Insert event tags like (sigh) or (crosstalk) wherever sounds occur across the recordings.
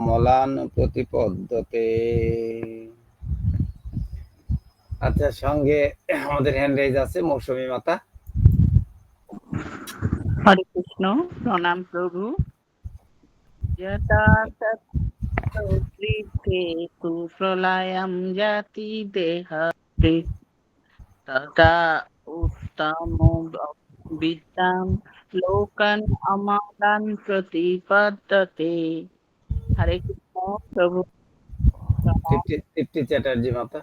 মলান প্রতিপদ্যতে। আচ্ছা সঙ্গে আমাদের হ্যান্ড রাইজ আছে মৌসুমী মাতা। হরে কৃষ্ণ, প্রণাম প্রভু। প্রলয়ম জাতি দেহ তথা উত্তম বিদ্যাম, লোকান আমাদান প্রতিপদ্যতে। হরে কৃষ্ণ প্রভু। তৃপ্তি চ্যাটার্জি মাতা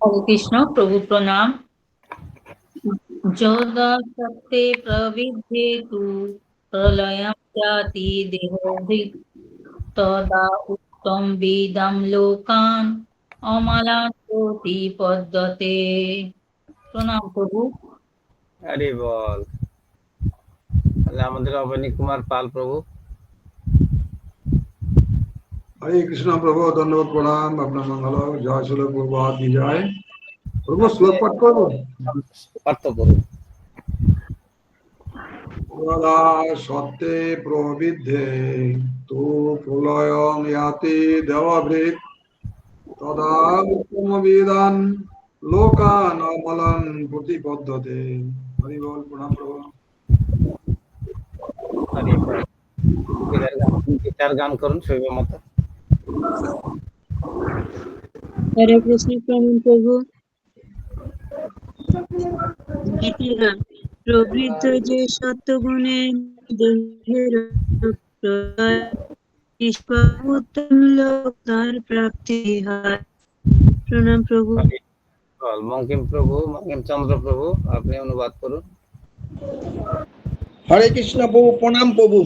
হরে কৃষ্ণ প্রভু প্রণাম। যদা সত্যে প্রবিদ্ধে তু প্রলয়ম জাতি দেহভৃত তদা উত্তম বেদম লোকান অমালান প্রতিপদ্যতে প্রণাম প্রভু। আরে বল। তাহলে আমাদের অবনী কুমার পাল প্রভু। হরে কৃষ্ণ প্রভু ধন্যবাদ প্রণাম। আপনার মঙ্গল। জয় ছিল প্রভাত বিজয় প্রভু শ্লোক পাঠ করব প্রভু সদা সত্যে প্রবিদ্ধে তু প্রলয়ং ইয়াতি দেবভৃত তদা লোকান অমলন প্রতিপদ্ধতে হরি বল প্রণাম প্রভু। গান গীতার গান করুন শৈব মাতা। হরে কৃষ্ণ প্রণাম প্রভু। প্রবৃদ্ধ যে সত্যগুণের দেহের প্রলয়, নিষ্পাপ উত্তম লোক তার প্রাপ্তি হয়। প্রণাম প্রভু। বল বঙ্কিম প্রভু বঙ্কিম চন্দ্র প্রভু আপনি অনুবাদ করুন। হরে কৃষ্ণ প্রভু প্রণাম প্রভু।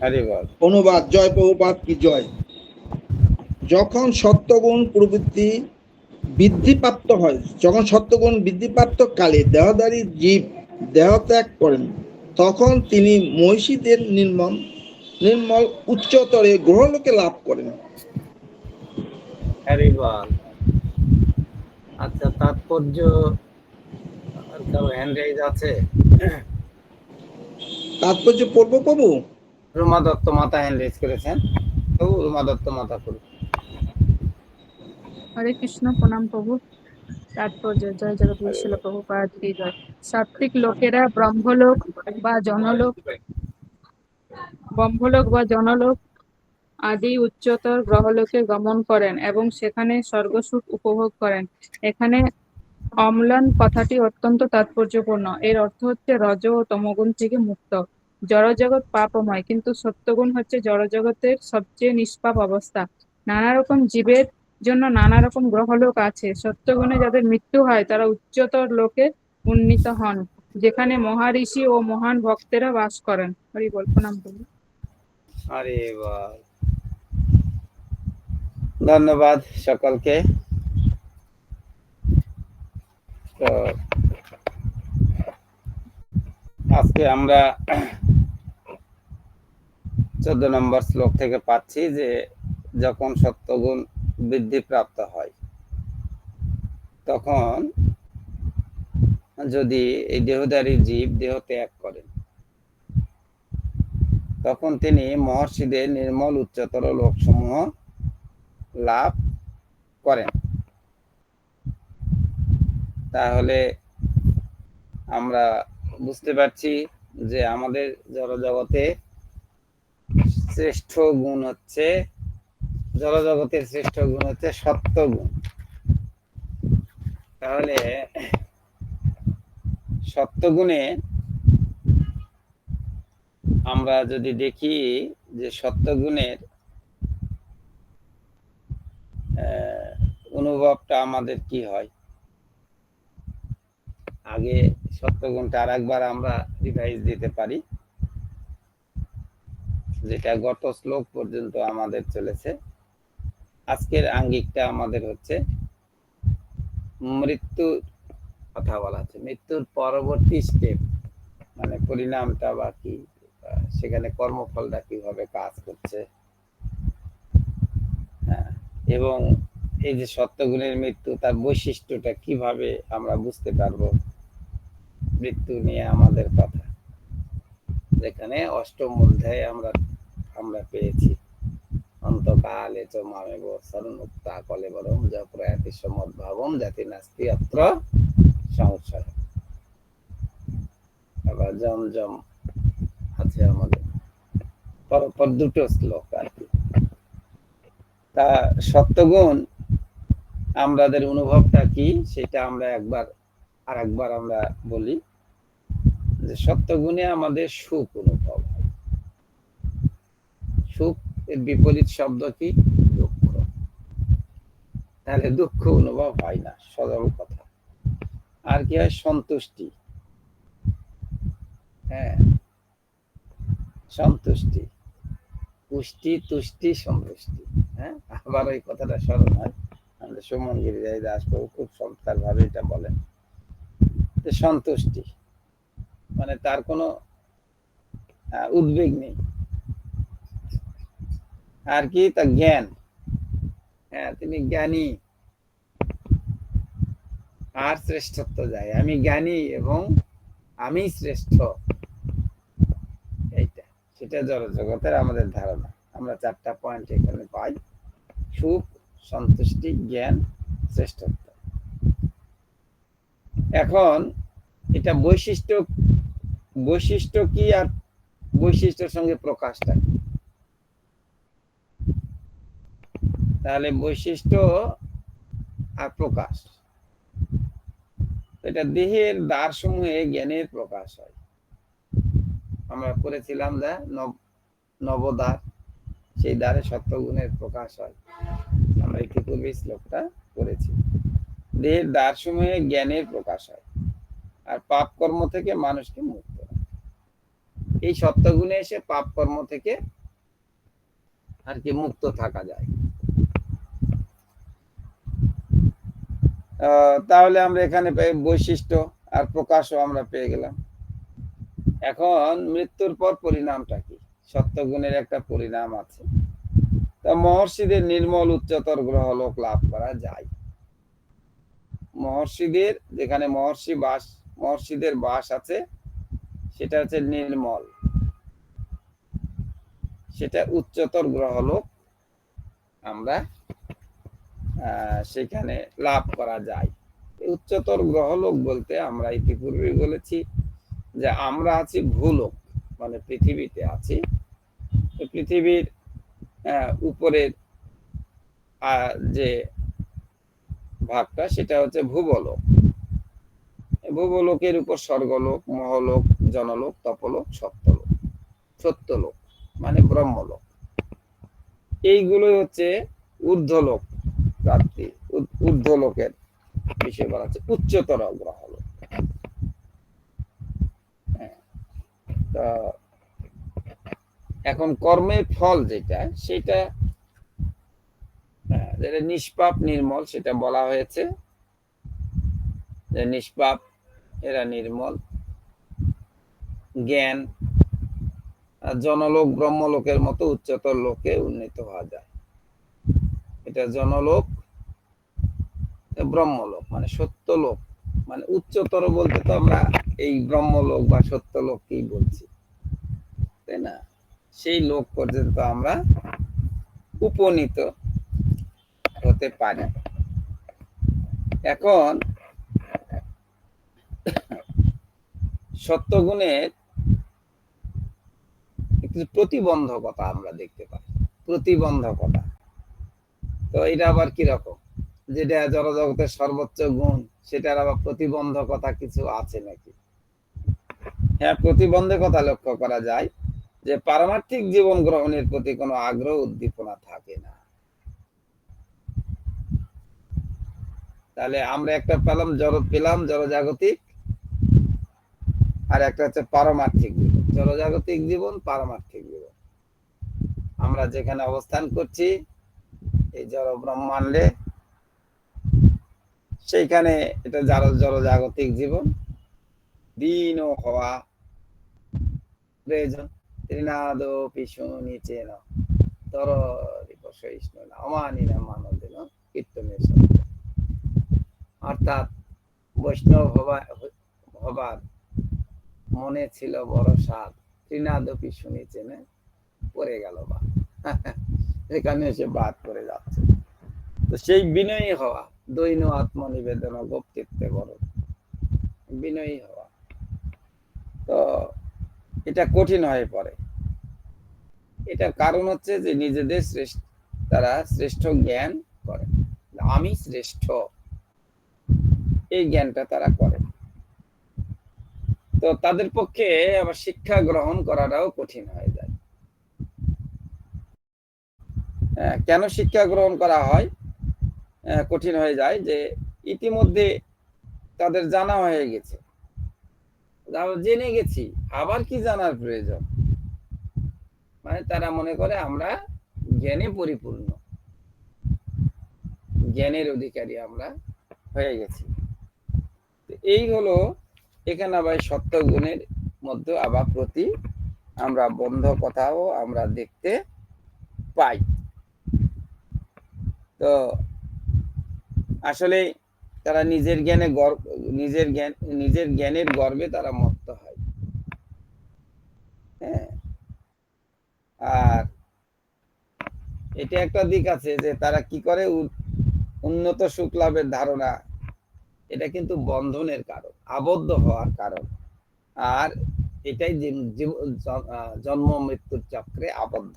আরে বল। অনুবাদ জয় প্রভুপাত কি জয়? যখন সত্যগুণ প্রবৃত্তি বৃদ্ধিপ্রাপ্ত হয় যখন সত্যগুণ বৃদ্ধিপ্রাপ্ত কালে দেহধারী জীব দেহত্যাগ করেন তখন তিনি মহিষীদের নির্মল নির্মল উচ্চতরে গ্রহলোকে লাভ করেন। আচ্ছা তাৎপর্য আর কারও হ্যান্ড রাইজ আছে? তাৎপর্য পড়ব প্রভু রুমা দত্ত মাতা হ্যান্ড রাইজ করেছেন। রুমা দত্ত মাতা করুন হরে কৃষ্ণ, প্রণাম প্রভু। তাৎপর্য জয় জগৎ শিল প্রভু কি সাত্বিক লোকেরা, ব্রহ্মলোক বা জনলোক, ব্রহ্মলোক বা জনলোক আদি উচ্চতর গ্রহলোকে গমন করেন এবং সেখানে স্বর্গসুখ উপভোগ করেন। এখানে অম্লান কথাটি অত্যন্ত তাৎপর্যপূর্ণ। এর অর্থ হচ্ছে রজ ও তমগুণ থেকে মুক্ত। জড়জগৎ পাপময়, কিন্তু সত্যগুণ হচ্ছে জড়জগতের সবচেয়ে নিষ্পাপ অবস্থা। নানা রকম জীবের জন্য নানা রকম গ্রহলোক আছে। সত্যগুণে যাদের মৃত্যু হয়, তারা উচ্চতর লোকে উন্নীত হন, যেখানে মহারিষি ও মহান ভক্তেরা বাস করেন। হরি বল প্রণাম প্রভু আরে ধন্যবাদ সকলকে। তো আজকে আমরা চোদ্দ নম্বর শ্লোক থেকে পাচ্ছি যে, যখন সত্যগুণ বৃদ্ধি প্রাপ্ত হয়। তখন যদি এই দেহধারী জীব দেহ ত্যাগ করেন, তখন তিনি মহর্ষিদের নির্মল উচ্চতর লোকসমূহ লাভ করেন। তাহলে আমরা বুঝতে পারছি যে আমাদের জড়জগতে শ্রেষ্ঠ গুণ হচ্ছে জড়জগতের শ্রেষ্ঠ গুণ হচ্ছে সত্য গুণ। তাহলে সত্য গুণে আমরা যদি দেখি যে সত্য গুণের অনুভবটা আমাদের কি হয়? আগে সত্যগুণটা আর একবার আমরা রিভাইজ দিতে পারি। যেটা গত শ্লোক পর্যন্ত আমাদের চলেছে। আজকের আঙ্গিকটা আমাদের হচ্ছে মৃত্যুর কথা বলা আছে মৃত্যুর পরবর্তী স্টেপ মানে পরিণামটা বা কি সেখানে কর্মফলটা কীভাবে কাজ করছে। হ্যাঁ, এবং এই যে সত্যগুণের মৃত্যু তার বৈশিষ্ট্যটা কীভাবে আমরা বুঝতে পারব? মৃত্যু নিয়ে আমাদের কথা। যেখানে অষ্টম অধ্যায়ে আমরা আমরা পেয়েছি। অন্তকালে চ মামেব সরণুক্তা কলেবরম যা প্রয়াতি সমদ্ভাবম জাতি নাস্তি অত্র সংশয়। আবার জমজম আছে আমাদের। পরপর দুটো শ্লোক আর কি। তা সত্যগুণ আমাদের অনুভবটা কি সেটা আমরা একবার আর একবার আমরা বলি যে সত্যগুণে আমাদের সুখ অনুভব হয়। সুখ এর বিপরীত শব্দ কি? দুঃখ। তাহলে দুঃখ অনুভব হয় না, সরল কথা। আর কি হয়? সন্তুষ্টি। হ্যাঁ। সন্তুষ্টি। পুষ্টি, তুষ্টি সন্তুষ্টি হ্যাঁ? আবার ওই কথাটা স্মরণ হয় আমাদের সুমন গিরিরাজ দাসবাবু খুব চমৎকার ভাবে এটা বলেন। সন্তুষ্টি। মানে তার কোনো উদ্বেগ নেই। আর কি? তা জ্ঞান। হ্যাঁ তিনি জ্ঞানী। আর শ্রেষ্ঠত্ব যায়। আমি জ্ঞানী এবং আমি শ্রেষ্ঠ। এইটা। সেটা জড় জগতের আমাদের ধারণা। আমরা চারটা পয়েন্ট এখানে পাই। সুখ, সন্তুষ্টি, জ্ঞান, শ্রেষ্ঠত্ব। এখন এটা বৈশিষ্ট্য বৈশিষ্ট্য কি আর বৈশিষ্ট্যের সঙ্গে প্রকাশটা কি? তাহলে বৈশিষ্ট্য আর প্রকাশ এটা দেহের দ্বার সমূহে জ্ঞানের প্রকাশ হয়। আমরা পড়েছিলাম যে নব- নবদ্বার, সেই দ্বারে সত্যগুণের প্রকাশ হয়। আমরা ইতিপূর্বে শ্লোকটা করেছি দেহের দ্বার সমূহে জ্ঞানের প্রকাশ হয় আর পাপ কর্ম থেকে মানুষকে মুক্ত। এই সত্যগুণে এসে পাপ কর্ম থেকে আর কি মুক্ত থাকা যায়। তাহলে আমরা এখানে পেয়ে বৈশিষ্ট্য আর প্রকাশও আমরা পেয়ে গেলাম। এখন মৃত্যুর পর পরিণামটা কি? সত্যগুণের একটা পরিণাম আছে। তা মহর্ষিদের নির্মল উচ্চতর গ্রহলোক লাভ করা যায়। মহর্ষিদের যেখানে মহর্ষি বাস মহর্ষিদের বাস আছে সেটা হচ্ছে নির্মল। সেটা উচ্চতর গ্রহলোক আমরা আহ, সেখানে লাভ করা যায়। উচ্চতর গ্রহলোক বলতে আমরা ইতিপূর্বেই বলেছি যে আমরা আছি ভূলোক মানে পৃথিবীতে আছি। পৃথিবীর উপরের যে ভাগটা সেটা হচ্ছে ভূবলোক। ভূবলোকের উপর স্বর্গলোক, মহলোক, জনলোক, তপলোক সত্যলোক সত্যলোক মানে ব্রহ্মলোক। এইগুলোই হচ্ছে ঊর্ধ্বলোক। প্রাপ্তি ঊ- ঊর্ধ্বলোকের বিষয় বলা হচ্ছে উচ্চতর গ্রহলোক হ্যাঁ, তা এখন কর্মের ফল যেটা সেটা হ্যাঁ, যেটা নিষ্পাপ নির্মল সেটা বলা হয়েছে। যে নিষ্পাপ এরা নির্মল। জ্ঞান জনলোক ব্রহ্মলোকের মতো উচ্চতর লোকে উন্নীত হওয়া যায়। এটা জনলোক ব্রহ্মলোক মানে সত্যলোক মানে উচ্চতর বলতে তো আমরা এই ব্রহ্মলোক বা সত্যলোককেই বলছি, তাই না? সেই লোক পর্যন্ত আমরা উপনীত হতে পারি। এখন সত্যগুণের একটি প্রতিবন্ধকতা আমরা দেখতে পাই, প্রতিবন্ধকতা। তো এটা আবার কীরকম যেটা জড়জগতের সর্বোচ্চ গুণ, সেটার আবার প্রতিবন্ধকতা কিছু আছে নাকি? হ্যাঁ প্রতিবন্ধকতা লক্ষ্য করা যায় যে পারমার্থিক জীবন গ্রহণের প্রতি কোনো আগ্রহ, উদ্দীপনা থাকে না। তাহলে আমরা একটা পেলাম, জড় পেলাম জড়জাগতিক, আর একটা হচ্ছে পারমার্থিক জীবন। জড়জাগতিক জীবন, পারমার্থিক জীবন। আমরা যেখানে অবস্থান করছি, এই জড় ব্রহ্মাণ্ডে সেইখানে এটা যারা জড়জাগতিক জীবন। দীন হওয়া প্রয়োজন। ত্রিনাদ পিছু নিচে তর সহিষ্ণু না অমানি না মানব দিন অর্থাৎ বৈষ্ণব হবা, হবার মনে ছিল বড় সাদ ত্রিনাদ পিছু নিচে নে, পড়ে গেল বা (laughs) এখানে এসে বাদ করে যাচ্ছে। তো সেই বিনয়ী হওয়া। দৈন আত্মনিবেদন গোপ্তিত্বে বড়। বিনয়ী হওয়া। তো এটা কঠিন হয়ে পড়ে। এটার কারণ হচ্ছে যে নিজেদের শ্রেষ্ঠ তারা শ্রেষ্ঠ জ্ঞান করে। আমি শ্রেষ্ঠ। এই জ্ঞানটা তারা করে। তো তাদের পক্ষে আবার শিক্ষা গ্রহণ করাটাও কঠিন হয়ে যায়। আহ, কেন শিক্ষা গ্রহণ করা হয়? কঠিন হয়ে যায় যে ইতিমধ্যে তাদের জানা হয়ে গেছে। জেনে গেছি, আবার কি জানার প্রয়োজন? মানে তারা মনে করে আমরা জ্ঞানে পরিপূর্ণ। জ্ঞানের অধিকারী আমরা হয়ে গেছি। এই হলো এখানে আবার সত্য গুণের মধ্যে আবার প্রতি আমরা বন্ধ কথাও আমরা দেখতে পাই। তো আসলে তারা নিজের জ্ঞানে গর্ব, নিজের জ্ঞান, নিজের জ্ঞানের গর্বে তারা মত্ত হয়। হ্যাঁ? আর এটা একটা দিক আছে যে তারা কি করে? উন্নত সুখ লাভের ধারণা, এটা কিন্তু বন্ধনের কারণ, আবদ্ধ হওয়ার কারণ। আর এটাই জন্ম মৃত্যুর চক্রে আবদ্ধ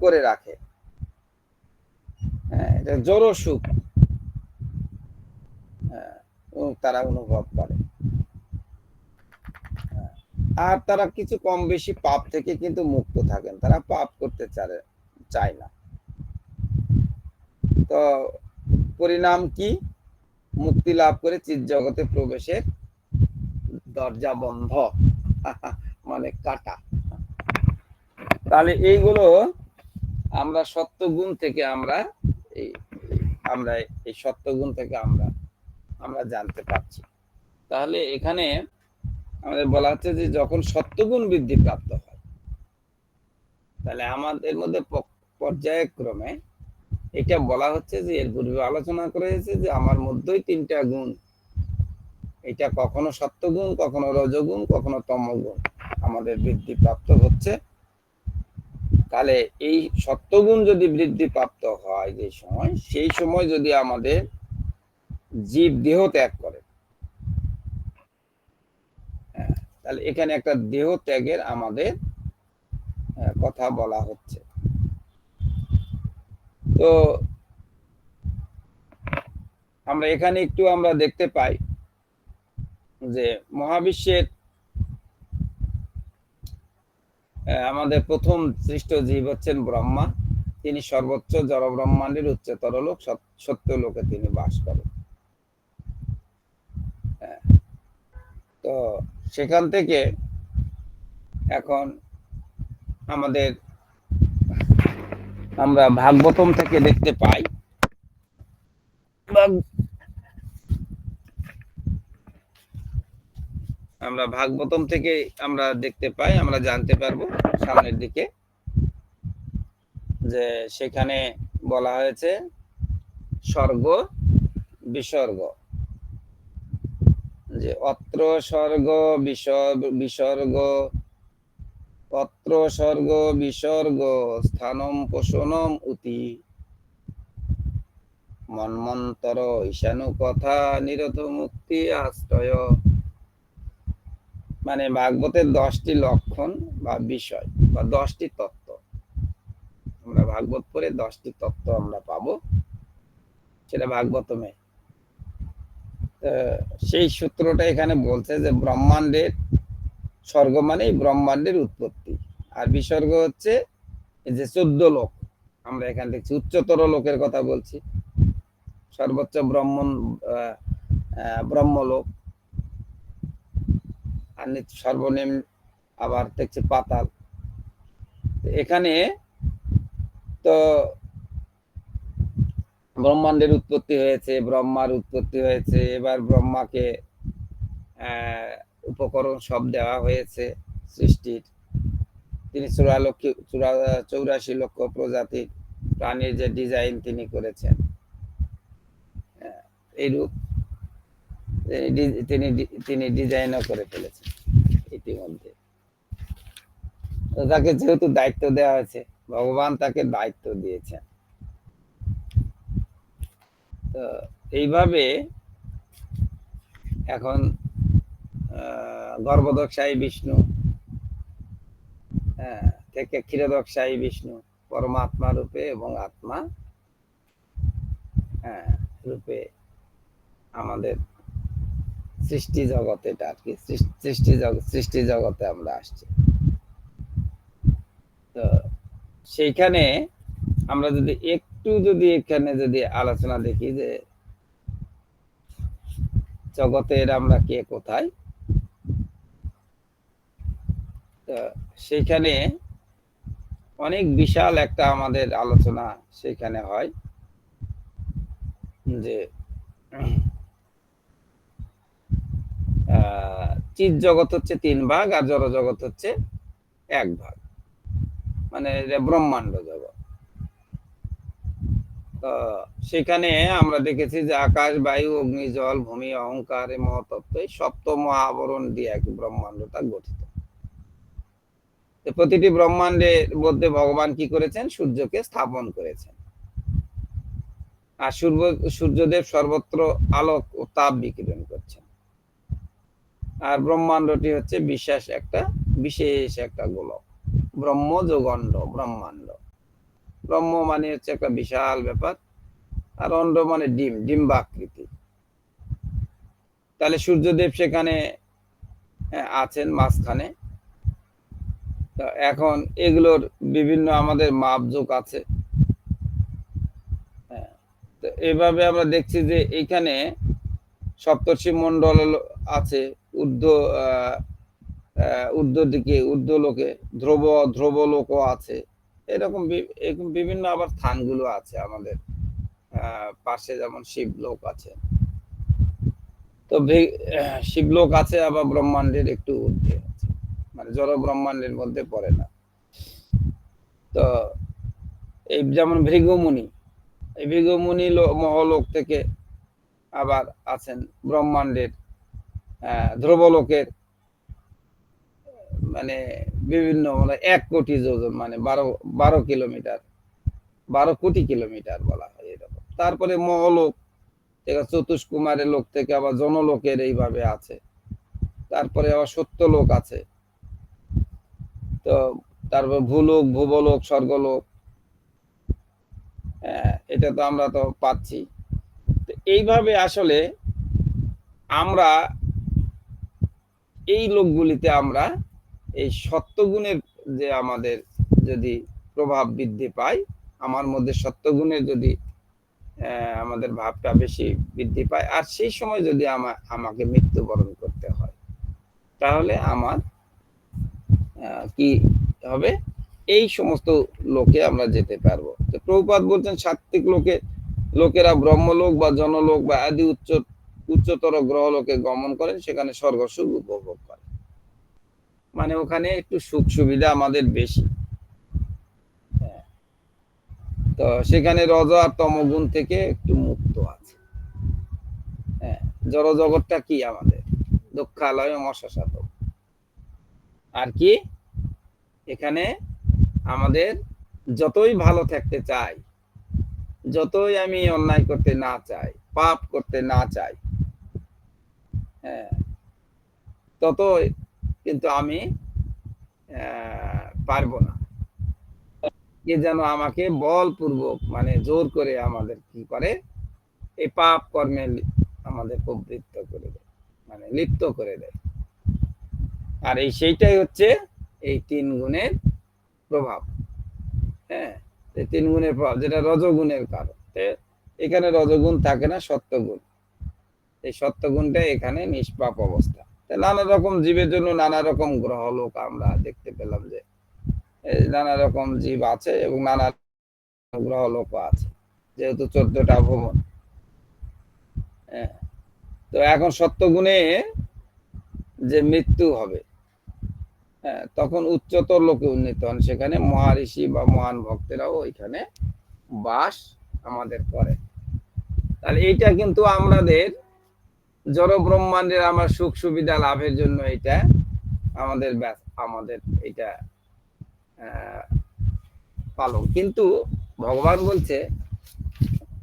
করে রাখে। হ্যাঁ এটা জোর সুখ। তারা অনুভব করে। হ্যাঁ, আর তারা কিছু কম বেশি পাপ থেকে কিন্তু মুক্ত থাকেন। তারা পাপ করতে চায় না। তো পরিণাম কি? মুক্তি লাভ করে চিৎ জগতে প্রবেশের দরজা বন্ধ। (laughs) মানে কাটা। তাহলে এইগুলো আমরা সত্যগুণ থেকে আমরা আমরা এই সত্যগুণ থেকে আমরা আমরা জানতে পারছি। তাহলে এখানে আমাদের বলা হচ্ছে যে যখন সত্যগুণ বৃদ্ধি প্রাপ্ত হয়, তাহলে আমাদের মধ্যে পর্যায়ক্রমে এটা বলা হচ্ছে যে এর পূর্বে আলোচনা করা হয়েছে যে আমার মধ্যেই তিনটা গুণ। এটা কখনো সত্যগুণ, কখনো রজগুণ, কখনো তমগুণ আমাদের বৃদ্ধি প্রাপ্ত হচ্ছে। তাহলে এই সত্যগুণ যদি বৃদ্ধি প্রাপ্ত হয় যে সময়, সেই সময় যদি আমাদের জীব দেহ ত্যাগ করে। হ্যাঁ, তাহলে এখানে একটা দেহ ত্যাগের আমাদের কথা বলা হচ্ছে। তো আমরা এখানে একটু আমরা দেখতে পাই যে মহাবিশ্বের আমাদের প্রথম সৃষ্ট জীব হচ্ছেন ব্রহ্মা। তিনি সর্বোচ্চ জড় ব্রহ্মাণ্ডের উচ্চতর লোক সত্য লোকে তিনি বাস করেন হ্যাঁ। তো সেখান থেকে এখন আমাদের আমরা ভাগবতম থেকে দেখতে পাই। আমরা ভাগবতম থেকে আমরা দেখতে পাই, আমরা জানতে পারব সামনের দিকে যে সেখানে বলা হয়েছে স্বর্গ, বিসর্গ। যে অত্র স্বর্গ বিসর্গ অত্র স্বর্গ বিসর্গ, স্থানম পোষণম উতি। মন্মন্তর ঈশানু কথা, নিরত মুক্তি, আশ্রয়। মানে ভাগবতের দশটি লক্ষণ বা বিষয়, বা দশটি তত্ত্ব। আমরা ভাগবত পড়ে দশটি তত্ত্ব আমরা পাবো। সেটা ভাগবতমে। তো সেই সূত্রটা এখানে বলছে যে ব্রহ্মাণ্ডের স্বর্গ মানেই ব্রহ্মাণ্ডের উৎপত্তি। আর বিসর্গ হচ্ছে যে চোদ্দ লোক। আমরা এখানে দেখছি উচ্চতর লোকের কথা বলছি। সর্বোচ্চ ব্রহ্মণ ব্রহ্মলোক। আর সর্বনিম্ন আবার দেখছি পাতাল। এখানে তো ব্রহ্মাণ্ডের উৎপত্তি হয়েছে, ব্রহ্মার উৎপত্তি হয়েছে, এবার ব্রহ্মাকে উপকরণ সব দেওয়া হয়েছে সৃষ্টির। তিনি চুরালক্ষ চুরা, চৌরাশি লক্ষ প্রজাতির প্রাণীর যে ডিজাইন তিনি করেছেন। এইরূপ তিনি তিনি ডিজাইনও করে ফেলেছেন ইতিমধ্যে। তাকে যেহেতু দায়িত্ব দেওয়া হয়েছে, ভগবান তাকে দায়িত্ব দিয়েছেন। তো এইভাবে এখন গর্ভদক্ষায়ী বিষ্ণু হ্যাঁ, থেকে ক্ষীরদক্ষায়ী বিষ্ণু পরমাত্মা রূপে এবং আত্মা হ্যাঁ, রূপে আমাদের সৃষ্টি জগতে আর কি সৃষ্টি জগৎ সৃষ্টি জগতে আমরা আসছি। তো সেইখানে আমরা যদি একটু যদি এখানে যদি আলোচনা দেখি যে জগতের আমরা কে কোথায়? তো সেইখানে অনেক বিশাল একটা আমাদের আলোচনা সেখানে হয় যে চিৎ জগৎ হচ্ছে তিন ভাগ আর জড় জগৎ হচ্ছে এক ভাগ। মানে ব্রহ্মাণ্ড জগৎ। সেখানে আমরা দেখেছি যে আকাশ, বায়ু, অগ্নি, জল, ভূমি, অহংকার মহাতত্ত্ব এই সপ্ত মহাবরণ দিয়ে এক ব্রহ্মাণ্ডটা গঠিত। প্রতিটি ব্রহ্মাণ্ডের মধ্যে ভগবান কি করেছেন? সূর্যকে স্থাপন করেছেন। আর সূর্য, সূর্যদেব সর্বত্র আলোক ও তাপ বিকিরণ করছেন। আর ব্রহ্মাণ্ডটি হচ্ছে বিশ্বাস একটা, বিশেষ একটা গোলক। ব্রহ্ম যোগণ্ড ব্রহ্মাণ্ড। ব্রহ্ম মানে হচ্ছে একটা বিশাল ব্যাপার আর অণ্ড মানে ডিম ডিম্বাকৃতি তাহলে সূর্যদেব সেখানে আছেন মাঝখানে। এখন এগুলোর বিভিন্ন আমাদের মাপযোগ আছে। হ্যাঁ, তো এভাবে আমরা দেখছি যে এখানে সপ্তর্ষি মন্ডল আছে ঊর্ধ্ব আহ, ঊর্ধ্ব দিকে ঊর্ধ্ব লোকে ধ্রুব ধ্রুব লোকও আছে। এরকম এরকম বিভিন্ন আবার স্থানগুলো আছে আমাদের পাশে যেমন শিবলোক আছে। তো শিবলোক আছে, আবার ব্রহ্মাণ্ডের একটু ঊর্ধ্বে আছে। মানে জড় ব্রহ্মাণ্ডের মধ্যে পড়ে না। তো এই যেমন ভৃগুমুনি, এই ভৃগুমুনি মহলোক থেকে আবার আছেন ব্রহ্মাণ্ডের ধ্রুবলোকের মানে বিভিন্ন মানে এক কোটি যোজন মানে বারো বারো কিলোমিটার বারো কোটি কিলোমিটার বলা হয় এরকম। তারপরে মহলোক থেকে চতুষ্কুমারের লোক থেকে আবার জনলোকের এইভাবে আছে। তারপরে আবার সত্য লোক আছে। তো তারপর ভূলোক ভূবলোক স্বর্গলোক হ্যাঁ, এটা তো আমরা তো পাচ্ছি। এইভাবে আসলে আমরা এই লোকগুলিতে আমরা এই সত্যগুণের যে আমাদের যদি প্রভাব বৃদ্ধি পায়, আমার মধ্যে সত্যগুণের যদি আমাদের ভাবটা বেশি বৃদ্ধি পায়, আর সেই সময় যদি আমার আমাকে মৃত্যুবরণ করতে হয়, তাহলে আমার কি হবে? এই সমস্ত লোকে আমরা যেতে পারব। তো প্রভুপাত বলছেন সাত্বিক লোকে, লোকেরা ব্রহ্মলোক বা জনলোক বা আদি উচ্চ, উচ্চতর গ্রহ গ্রহলোকে গমন করেন, সেখানে স্বর্গ সুখ উপভোগ করে মানে ওখানে একটু সুখ সুবিধা আমাদের বেশি। হ্যাঁ। তো সেখানে রজ আর তমগুণ থেকে একটু মুক্ত আছে। হ্যাঁ জড় জগৎটা কি আমাদের? দুঃখালয় মশাসাত আর কি? এখানে আমাদের যতই ভালো থাকতে চাই, যতই আমি অন্যায় করতে না চাই, পাপ করতে না চাই হ্যাঁ ততই কিন্তু আমি পারব না। কে যেন আমাকে বলপূর্বক মানে জোর করে আমাদের কি করে? এই পাপ কর্মে আমাদের প্রবৃত্ত করে দেয় মানে লিপ্ত করে দেয়। আর এই সেইটাই হচ্ছে এই তিন গুণের প্রভাব। হ্যাঁ তিন গুণের প্রভাব, যেটা রজগুণের কারণ। এখানে রজগুণ থাকে না, সত্যগুণ। এই সত্যগুণটা এখানে নিষ্পাপ অবস্থা। নানা রকম জীবের জন্য নানা রকম গ্রহ লোক আমরা দেখতে পেলাম যে নানা রকম জীব আছে এবং নানা গ্রহ লোক আছে, যেহেতু চোদ্দটা ভ্রমণ। হ্যাঁ তো এখন সত্যগুণে যে মৃত্যু হবে হ্যাঁ তখন উচ্চতর লোকে উন্নীত হন। সেখানে মহারিষি বা মহান ভক্তেরাও ওইখানে বাস আমাদের করে তাহলে এইটা কিন্তু আমাদের জড় ব্রহ্মাণ্ডের আমার সুখ সুবিধা লাভের জন্য এটা আমাদের আমাদের এটা পালন। কিন্তু ভগবান বলছে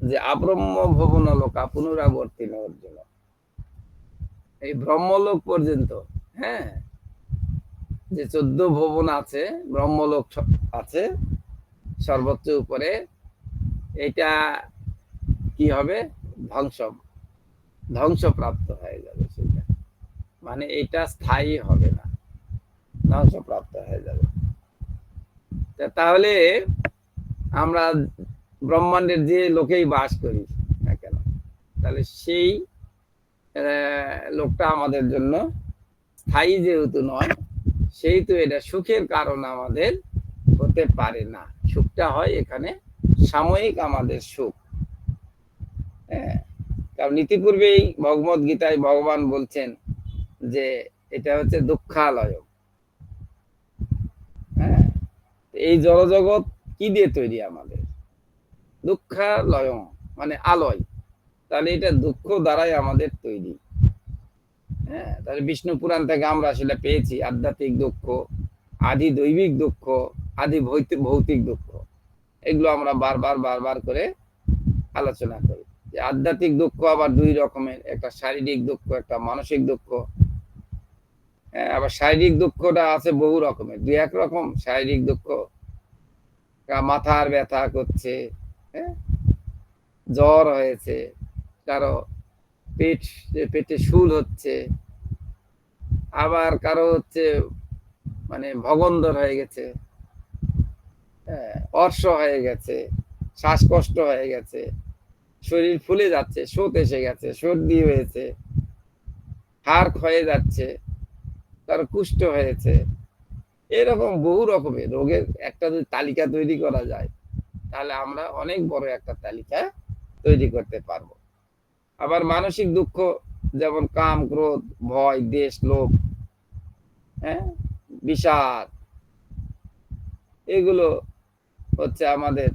যে আব্রহ্ম ভবন লোকা পুনরাবর্তী অর্জুন এই ব্রহ্মলোক পর্যন্ত হ্যাঁ? যে চোদ্দ ভবন আছে, ব্রহ্মলোক আছে, সর্বোচ্চ উপরে, এটা কি হবে? ধ্বংস ধ্বংসপ্রাপ্ত হয়ে যাবে সেটা। মানে এটা স্থায়ী হবে না। ধ্বংসপ্রাপ্ত হয়ে যাবে। তা তাহলে আমরা ব্রহ্মাণ্ডের যে লোকেই বাস করি না কেন, তাহলে সেই লোকটা আমাদের জন্য স্থায়ী যেহেতু নয়, সেহেতু এটা সুখের কারণ আমাদের হতে পারে না। সুখটা হয় এখানে সাময়িক আমাদের সুখ। হ্যাঁ? কারণ ইতিপূর্বেই ভগবত গীতায় ভগবান বলছেন যে এটা হচ্ছে দুঃখালয়। হ্যাঁ? এই জড়জগৎ কি দিয়ে তৈরি আমাদের? দুঃখালয় মানে আলয়। তাহলে এটা দুঃখ দ্বারাই আমাদের তৈরি। হ্যাঁ? তাহলে বিষ্ণু পুরাণ থেকে আমরা সেটা পেয়েছি আধ্যাত্মিক দুঃখ, আদি দৈবিক দুঃখ, আদি ভৌতিক দুঃখ। এগুলো আমরা বারবার বারবার করে আলোচনা করি। যে আধ্যাত্মিক দুঃখ আবার দুই রকমের একটা শারীরিক দুঃখ একটা মানসিক দুঃখ। হ্যাঁ, আবার শারীরিক দুঃখটা আছে বহু রকমের দুই এক রকম শারীরিক দুঃখ। মাথার ব্যথা করছে হ্যাঁ? জ্বর হয়েছে কারও পেট পেটে শুল হচ্ছে। আবার কারও হচ্ছে মানে ভগন্দর হয়ে গেছে। হ্যাঁ, অর্শ হয়ে গেছে শ্বাসকষ্ট হয়ে গেছে। শরীর ফুলে যাচ্ছে শোত এসে গেছে সর্দি হয়েছে হাড় ক্ষয়ে যাচ্ছে তার কুষ্ঠ হয়েছে। এরকম বহু রকমের রোগের একটা যদি তালিকা তৈরি করা যায় তাহলে আমরা অনেক বড় একটা তালিকা তৈরি করতে পারব। আবার মানসিক দুঃখ যেমন কাম ক্রোধ ভয় দেশ লোভ হ্যাঁ? বিষাদ এগুলো হচ্ছে আমাদের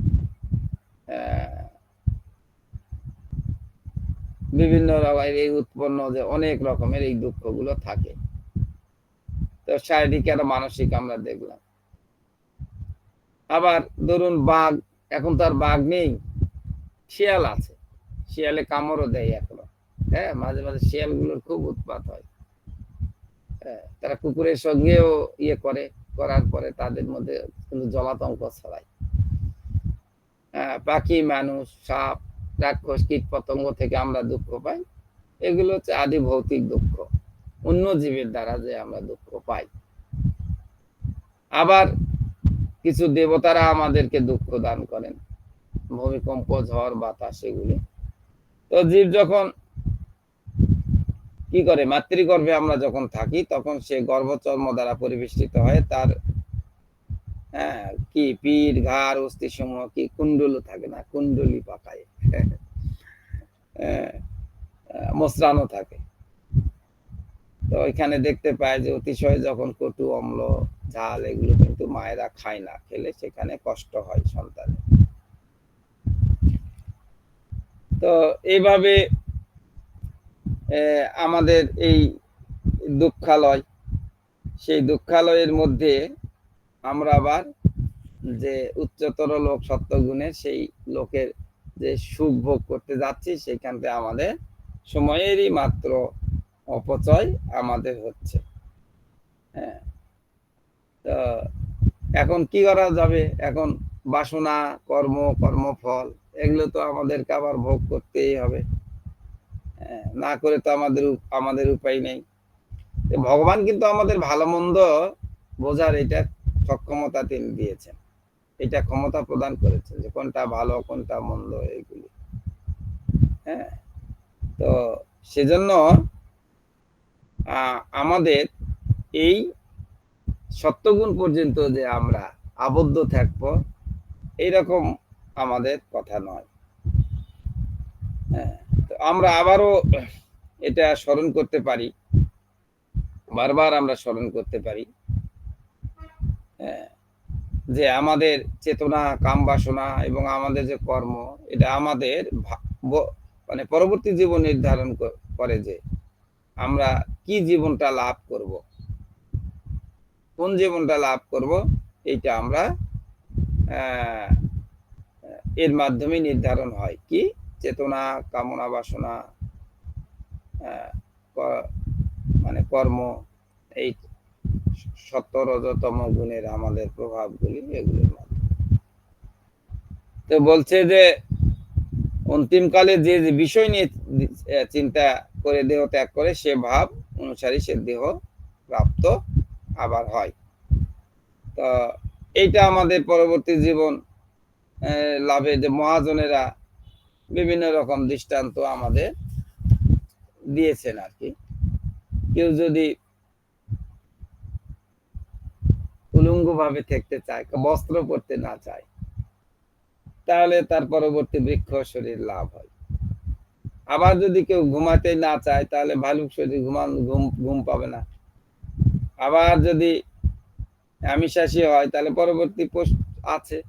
আহ, বিভিন্ন রকমের এই উৎপন্ন যে অনেক রকমের এই দুঃখগুলো থাকে। তো শারীরিক আর মানসিক আমরা দেখলাম। আবার ধরুন বাঘ এখন তো আর বাঘ নেই শিয়াল আছে। শিয়ালে কামড়ও দেয় এখনও। হ্যাঁ মাঝে মাঝে শিয়ালগুলোর খুব উৎপাত হয়। হ্যাঁ, তারা কুকুরের সঙ্গেও ইয়ে করে করার পরে তাদের মধ্যে কিন্তু জলাতঙ্ক ছড়ায়। হ্যাঁ, পাখি মানুষ সাপ রাক্ষস কীট পতঙ্গ থেকে আমরা দুঃখ পাই। এগুলো হচ্ছে আদি ভৌতিক দুঃখ। অন্য জীবের দ্বারা যে আমরা দুঃখ পাই। আবার কিছু দেবতারা আমাদেরকে দুঃখ দান করেন। ভূমিকম্প, ঝড়, বাতাস, এগুলি। তো জীব যখন কি করে? মাতৃগর্ভে আমরা যখন থাকি, তখন সে গর্ভচর্ম দ্বারা পরিবেষ্টিত হয় তার কি পিঠ ঘাড় অস্থি সমূহ কি কুণ্ডল থাকে না কুণ্ডলি পাকায় হ্যাঁ, মোসরানো থাকে। তো এখানে দেখতে পায় যে অতিশয় যখন কটু অম্ল ঝাল এগুলো কিন্তু মায়েরা খায় না খেলে সেখানে কষ্ট হয় সন্তানের। তো এইভাবে আমাদের এই দুঃখালয় সেই দুঃখালয়ের মধ্যে আমরা আবার যে উচ্চতর লোক সত্যগুণের সেই লোকের যে সুখ ভোগ করতে যাচ্ছি সেখান থেকে আমাদের সময়েরই মাত্র অপচয় আমাদের হচ্ছে। হ্যাঁ। তো এখন কি করা যাবে? এখন বাসনা কর্ম কর্মফল এগুলো তো আমাদেরকে আবার ভোগ করতেই হবে। হ্যাঁ, না করে তো আমাদের আমাদের উপায় নেই। ভগবান কিন্তু আমাদের ভালো মন্দ বোঝার এটা সক্ষমতা তিনি দিয়েছেন। এটা ক্ষমতা প্রদান করেছেন যে কোনটা ভালো, কোনটা মন্দ এইগুলি হ্যাঁ? তো সেজন্য আমাদের এই সত্যগুণ পর্যন্ত যে আমরা আবদ্ধ থাকব, এইরকম আমাদের কথা নয়। হ্যাঁ? তো আমরা আবারও এটা স্মরণ করতে পারি। বারবার আমরা স্মরণ করতে পারি। যে আমাদের চেতনা কাম বাসনা এবং আমাদের যে কর্ম, এটা আমাদের মানে পরবর্তী জীবন নির্ধারণ করে যে আমরা কি জীবনটা লাভ করব। কোন জীবনটা লাভ করব, এইটা আমরা এর মাধ্যমে নির্ধারণ হয়। কি? চেতনা, কামনা, বাসনা মানে কর্ম, এই সত্য রজতম গুণের আমাদের প্রভাবগুলি এগুলোর মাধ্যমে। তো বলছে যে, অন্তিমকালে যে যে বিষয় নিয়ে চিন্তা করে, দেহ ত্যাগ করে, সে ভাব অনুসারী সে দেহ প্রাপ্ত আবার হয়। তো এইটা আমাদের পরবর্তী জীবন লাভে যে মহাজনেরা বিভিন্ন রকম দৃষ্টান্ত আমাদের দিয়েছেন আর কি। কেউ যদি উলঙ্গ ভাবে থাকতে চায়, বস্ত্র পরতে না চায়, তাহলে তার পরবর্তী বৃক্ষ শরীর লাভ হয়। আবার যদি কেউ ঘুমাতে না চায়, তাহলে ভালুক শরীর ঘুমান, ঘুম ঘুম পাবে না। আবার যদি আমিষাসী হয়, তাহলে পরবর্তী পোষ- আছে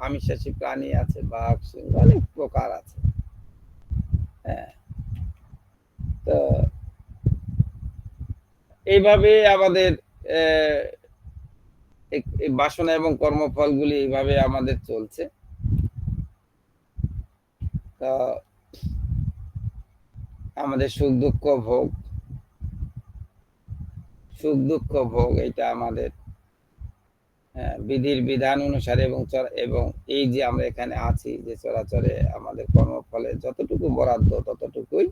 আমিষাসী প্রাণী আছে, বাঘ, সিংহ, অনেক প্রকার আছে। হ্যাঁ। তো এইভাবে আমাদের এই- বাসনা এবং কর্মফলগুলি এইভাবে আমাদের চলছে। আমাদের সুখ দুঃখ ভোগ সুখ দুঃখ ভোগ এটা আমাদের হ্যাঁ, বিধির বিধান অনুসারে এবং এবং এই যে আমরা এখানে আছি যে চরাচরে আমাদের কর্মফলে যতটুকু বরাদ্দ ততটুকুই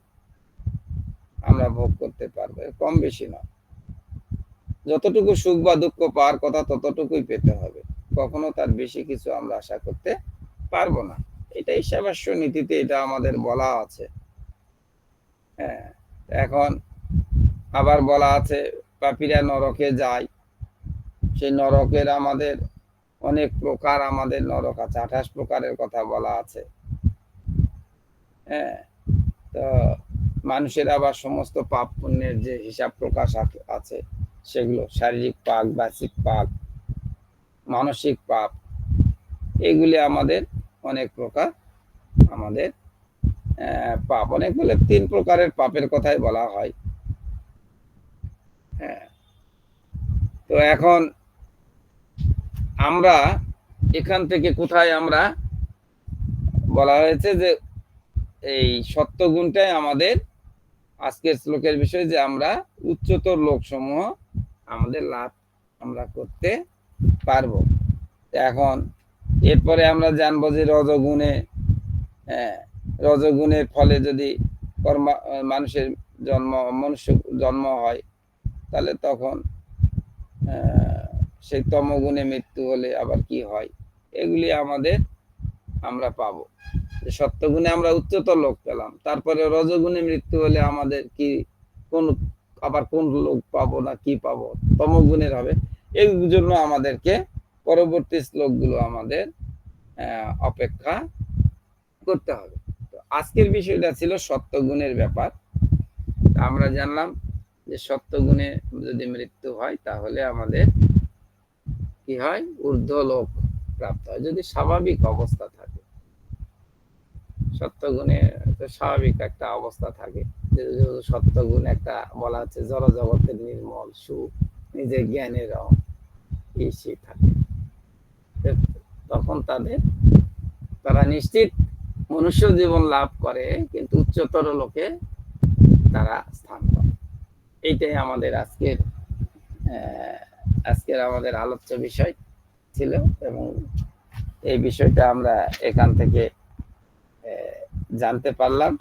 আমরা ভোগ করতে পারব কম বেশি নয়। যতটুকু সুখ বা দুঃখ পাওয়ার কথা ততটুকুই পেতে হবে। কখনো তার বেশি কিছু আমরা আশা করতে পারব না। এটা ঈশাবাস্য নীতিতে এটা আমাদের বলা আছে। হ্যাঁ এখন আবার বলা আছে, পাপীরা নরকে যায়। সেই নরকের আমাদের অনেক প্রকার আমাদের নরক আছে, আঠাশ প্রকারের কথা বলা আছে। হ্যাঁ তো মানুষের আবার সমস্ত পাপ পুণ্যের যে হিসাব প্রকাশ আছে সেগুলো, শারীরিক পাপ বাচিক পাপ মানসিক পাপ এগুলি আমাদের অনেক প্রকার আমাদের পাপ। অনেক বলে তিন প্রকারের পাপের কথাই বলা হয়। হ্যাঁ। তো এখন আমরা এখান থেকে কোথায় আমরা বলা হয়েছে যে এই সত্য গুণটাই আমাদের আজকের শ্লোকের বিষয় যে আমরা উচ্চতর লোকসমূহ আমাদের লাভ আমরা করতে পারব। এখন এরপরে আমরা জানব যে রজগুণে হ্যাঁ রজগুণের ফলে যদি কর্মা, মানুষের জন্ম, মনুষ্য জন্ম হয়, তাহলে তখন সেই তমগুণে মৃত্যু হলে আবার কি হয়? এগুলি আমাদের আমরা পাবো। সত্যগুণে আমরা উচ্চতর লোক পেলাম, তারপরে রজগুণে মৃত্যু হলে আমাদের কি কোন আবার কোন লোক পাবো না, কি পাবো? তমগুণের হবে। এর জন্য আমাদেরকে পরবর্তী শ্লোকগুলো আমাদের অপেক্ষা করতে হবে। আজকের বিষয়টা ছিল সত্যগুণের ব্যাপার। আমরা জানলাম যে সত্যগুণে যদি মৃত্যু হয়, তাহলে আমাদের কি হয়? ঊর্ধ্ব লোক প্রাপ্ত হয়। যদি স্বাভাবিক অবস্থা সত্যগুণে স্বাভাবিক একটা অবস্থা থাকে। সত্যগুণ একটা বলা হচ্ছে জড় জগতের নির্মল সুখ, নিজের জ্ঞানের ইসি থাকে। তখন তাদের, তারা নিশ্চিত মনুষ্য জীবন লাভ করে, কিন্তু উচ্চতর লোকে তারা স্থান পায়। এইটাই আমাদের আজকের আজকের আমাদের আলোচ্য বিষয় ছিল এবং এই বিষয়টা আমরা এখান থেকে জানতে পারলাম।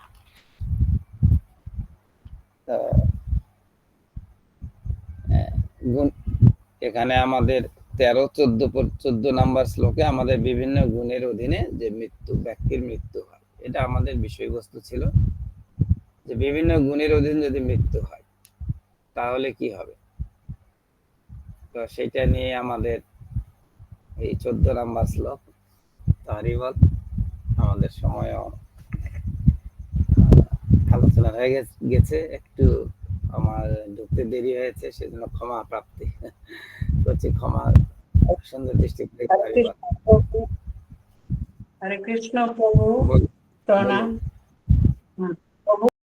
এখানে আমাদের তেরো, চোদ্দ চোদ্দ নাম্বার শ্লোকে আমাদের বিভিন্ন গুণের অধীনে যে মৃত্যু, ব্যক্তির মৃত্যু হয়, এটা আমাদের বিষয়বস্তু ছিল। যে বিভিন্ন গুণের অধীনে যদি মৃত্যু হয়, তাহলে কি হবে? তো সেটা নিয়ে আমাদের এই চোদ্দ নাম্বার শ্লোক। তারই আমাদের সময় আলোচনা হয়ে গেছে একটু আমার ঢুকতে দেরি হয়েছে সেজন্য ক্ষমা প্রাপ্তি। করছি ক্ষমা সুন্দর দৃষ্টি হরে কৃষ্ণ প্রভু প্রণাম।